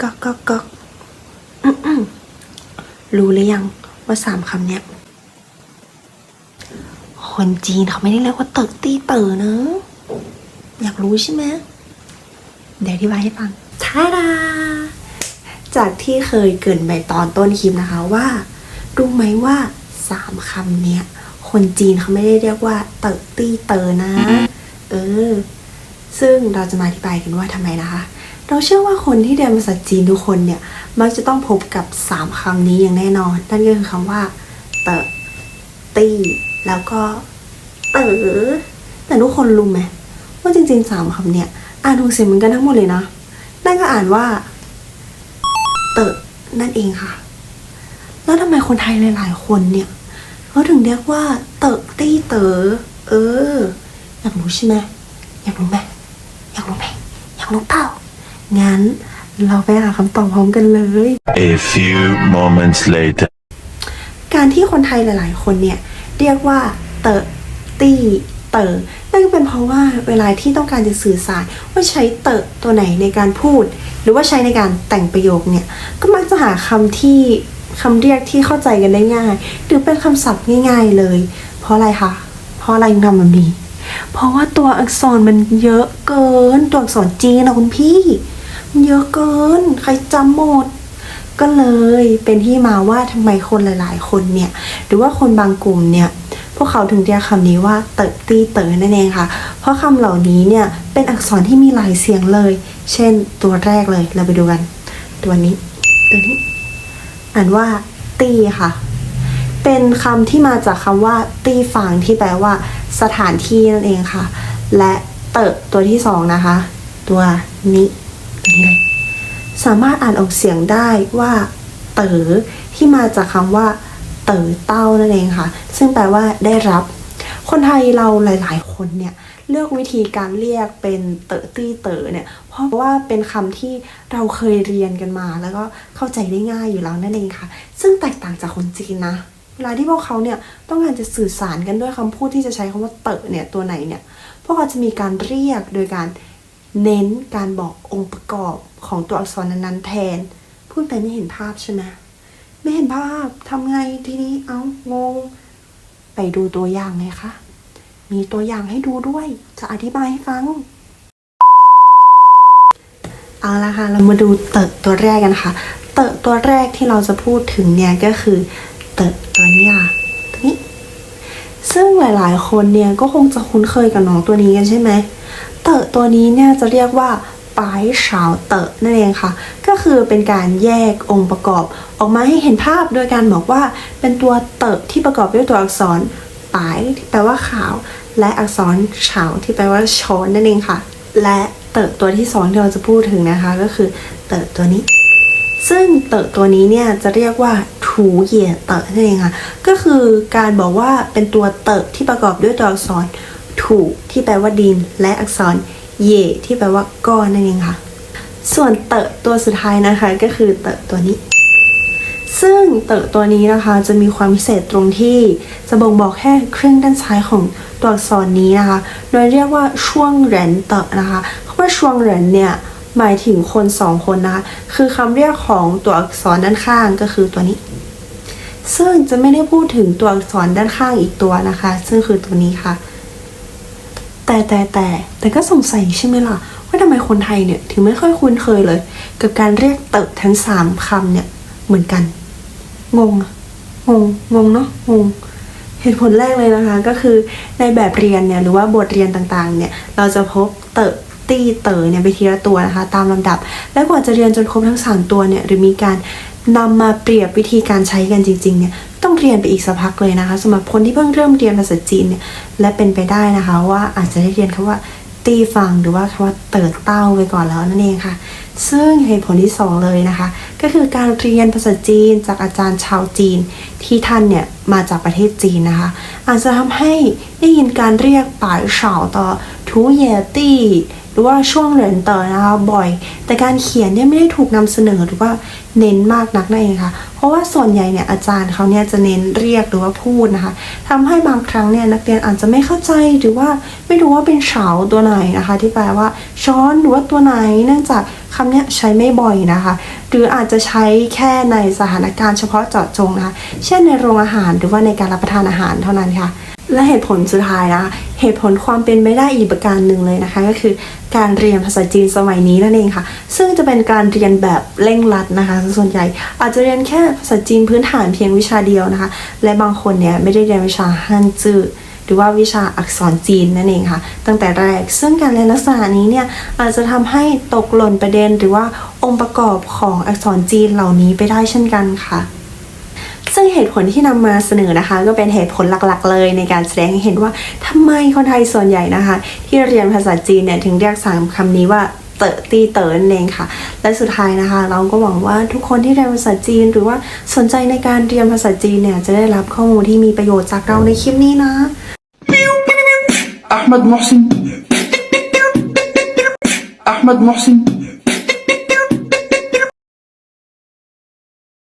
ก๊อกก๊อกก๊อกรู้หรือยังว่าสามคำเนี้ย คนจีนเขาไม่ได้เรียกว่าเติร์ตี้เต๋อนะ อยากรู้ใช่ไหมเดี๋ยวอธิบายให้ฟังท่าดาจากที่เคยเกินไปตอนต้นคลิปนะคะว่า รู้ไหมว่าสามคำเนี้ย คนจีนเขาไม่ได้เรียกว่าเติร์ตี้เต๋อนะ เออ ซึ่งเราจะมาอธิบายกันว่าทำไมนะคะ เราเชื่อว่าคนที่เรียนภาษาจีนทุกคนเนี่ย มักจะต้องพบกับสามคำนี้อย่างแน่นอน นั่นก็คือคำว่าเต๋อตี้แล้วก็เต๋อแต่ทุกคนรู้ไหมว่าจริงๆสามคำเนี่ยอ่านถูกเสียงเหมือนกันทั้งหมดเลยนะนั่นก็อ่านว่า เต๋อนั่นเองค่ะ แล้วทำไมคนไทยหลายๆคนเนี่ยเขาถึงเรียกว่า เต๋อตี้เต๋อเออ อยากรู้ใช่ไหมอยากรู้ไหม อยากรู้เปล่า งั้นเราไปหาคำตอบพร้อมกันเลย A few moments later. การที่คนไทยหลาย ๆ คนเนี่ย เรียกว่าเตอตี้เตอนั่นก็เป็นเพราะว่าเวลาที่ต้องการจะสื่อสารว่าใช้เตอตัวไหนในการพูด หรือว่าใช้ในการแต่งประโยคเนี่ย ก็มักจะหาคำที่คำเรียกที่เข้าใจกันได้ง่าย หรือเป็นคำศัพท์ง่าย ๆ เลย เพราะอะไรคะ เพราะอะไรถึงทำแบบนี้ เพราะว่าตัวอักษรมันเยอะเกิน ตัวอักษรจีนนะคุณพี่ มันเยอะเกิน ใครจำหมด ก็เลยเป็นที่มาว่าทำไมคนหลาย ๆ คนเนี่ย หรือว่าคนบางกลุ่มเนี่ยพวกเขาถึงเรียกคำนี้ว่าเติบตีเต๋อนั่นเองค่ะ เพราะคำเหล่านี้เนี่ยเป็นอักษรที่มีหลายเสียงเลย เช่นตัวแรกเลยเราไปดูกัน ตัวนี้ ตัวนี้ อ่านว่าตีค่ะ เป็นคำที่มาจากคำว่า ตีฝางที่แปลว่า สถานที่นั่นเองค่ะ และเติบตัวที่สองนะคะ ตัวนี้สามารถอ่านออกเสียงได้ว่า เต๋อที่มาจากคำว่า เต๋อเต้านั่นเองค่ะ ซึ่งแปลว่าได้รับ คนไทยเราหลาย ๆ คนเนี่ยเลือกวิธีการเรียกเป็นเต๋อตี้เต๋อเนี่ย เพราะว่าเป็นคำที่เราเคยเรียนกันมา แล้วก็เข้าใจได้ง่ายอยู่แล้วนั่นเองค่ะ ซึ่งแตกต่างจากคนจีนนะ เวลาที่พวกเขาเนี่ยต้องการจะสื่อสารกันด้วยคำพูดที่จะใช้คำว่าเต๋อเนี่ยตัวไหนเนี่ยพวกเขาจะมีการเรียกโดยการเน้นการบอกองค์ประกอบของตัวอักษรนั้นๆแทน พูดไปไม่เห็นภาพใช่ไหมไม่เห็นภาพทำไงทีนี้เอางง ไปดูตัวอย่างเลยค่ะมีตัวอย่างให้ดูด้วยจะอธิบายให้ฟังเอาละค่ะ เรามาดูเติบตัวแรกกันค่ะ เติบตัวแรกที่เราจะพูดถึงเนี่ยก็คือ เติบตัวนี้ค่ะตัวนี้ ซึ่งหลายๆ คนเนี่ยก็คงจะคุ้นเคยกับน้องตัวนี้กันใช่ไหมเตอะตัวนี้เนี่ยจะเรียกว่าปายฉาวเตอะนั่นเองค่ะ ก็คือเป็นการแยกองค์ประกอบออกมาให้เห็นภาพโดยการบอกว่าเป็นตัวเตอะที่ประกอบด้วยตัวอักษรปายที่แปลว่าขาว และอักษรเฉาที่แปลว่าช้อนนั่นเองค่ะ และเตอะตัวที่สองที่เราจะพูดถึงนะคะ ก็คือเตอะตัวนี้ ซึ่งเตอะตัวนี้เนี่ยจะเรียกว่าถูเหย่เตอะนั่นเองค่ะ ก็คือการบอกว่าเป็นตัวเตอะที่ประกอบด้วยตัวอักษรถูที่แปลว่าดิน และอักษรเหยที่แปลว่าก้อนนั่นเองค่ะ ส่วนเตอะตัวสุดท้ายนะคะก็คือเตอะตัวนี้ ซึ่งเตอะตัวนี้นะคะจะมีความพิเศษตรงที่จะบ่งบอกแค่ครึ่งด้านซ้ายของตัวอักษรนี้นะคะ โดยเรียกว่าช่วงเหรนเตอะนะคะคำว่าช่วงเหรนเนี่ย หมายถึงคนสองคนนะคะ คือคำเรียกของตัวอักษรด้านข้างก็คือตัวนี้ ซึ่งจะไม่ได้พูดถึงตัวอักษรด้านข้างอีกตัวนะคะ ซึ่งคือตัวนี้ค่ะ แต่แต่แต่แต่ก็สงสัยใช่ไหมล่ะว่าทำไมคนไทยเนี่ยถึงไม่ค่อยคุ้นเคยเลย กับการเรียกเติบทั้งสามคำเนี่ยเหมือนกัน งง งง งงเนาะ งง เหตุผลแรกเลยนะคะ ก็คือในแบบเรียนเนี่ยหรือว่าบทเรียนต่างๆ เนี่ย เราจะพบเติบ ตี้เต๋อเนี่ยไปทีละตัวนะคะ ตามลำดับ และกว่าจะเรียนจนครบทั้ง 3 ตัวเนี่ยหรือมีการนำมาเปรียบวิธีการใช้กันจริงๆเนี่ยต้องเรียนไปอีกสักพักเลยนะคะสำหรับคนที่เพิ่งเริ่มเรียนภาษาจีนเนี่ยและเป็นไปได้นะคะ ว่าอาจจะได้เรียนคำว่าตีฟังหรือว่าคำว่าเติร์เต้าไปก่อนแล้วนั่นเองค่ะ ซึ่งเหตุผลที่สองเลยนะคะ ก็คือการเรียนภาษาจีนจากอาจารย์ชาวจีน ที่ท่านเนี่ยมาจากประเทศจีนนะคะ อาจจะทำให้ได้ยินการเรียกป่ายเฉาต่อทูเยตี้ รือว่าช่วงเรียนเตอนะคะบ่อย แต่การเขียนเนี่ยไม่ได้ถูกนำเสนอหรือว่าเน้นมากนักนั่นเองค่ะ เพราะว่าส่วนใหญ่เนี่ยอาจารย์เขาเนี่ยจะเน้นเรียกหรือว่าพูดนะคะทำให้บางครั้งเนี่ยนักเรียนอาจจะไม่เข้าใจหรือว่าไม่รู้ว่าเป็นเฉาตัวไหนนะคะ ที่แปลว่าช้อนหรือว่าตัวไหน เนื่องจากคำเนี้ยใช้ไม่บ่อยนะคะ หรืออาจจะใช้แค่ในสถานการณ์เฉพาะเจาะจงนะคะ เช่นในโรงอาหารหรือว่าในการรับประทานอาหารเท่านั้นค่ะ และเหตุผลสุดท้ายนะคะ เหตุผลความเป็นไม่ได้อีกประการหนึ่งเลยนะคะ ก็คือการเรียนภาษาจีนสมัยนี้นั่นเองค่ะ ซึ่งจะเป็นการเรียนแบบเร่งรัดนะคะ ส่วนใหญ่อาจจะเรียนแค่ภาษาจีนพื้นฐานเพียงวิชาเดียวนะคะ และบางคนเนี่ยไม่ได้เรียนวิชาฮั่นจื่อหรือว่าวิชาอักษรจีนนั่นเองค่ะ ตั้งแต่แรก ซึ่งการเรียนลักษณะนี้เนี่ยอาจจะทำให้ตกหล่นประเด็น หรือว่าองค์ประกอบของอักษรจีนเหล่านี้ไปได้เช่นกันค่ะ ซึ่งเหตุผลที่นำมาเสนอนะคะ ก็เป็นเหตุผลหลักๆ เลยในการแสดงให้เห็นว่าทำไมคนไทยส่วนใหญ่นะคะ ที่เรียนภาษาจีนเนี่ยถึงเรียกสามคำนี้ว่าเตอตีเติร์นเองค่ะ และสุดท้ายนะคะ เราก็หวังว่าทุกคนที่เรียนภาษาจีน หรือว่าสนใจในการเรียนภาษาจีนเนี่ยจะได้รับข้อมูลที่มีประโยชน์จากเราในคลิปนี้นะ Ahmad Mohsin Ahmad อ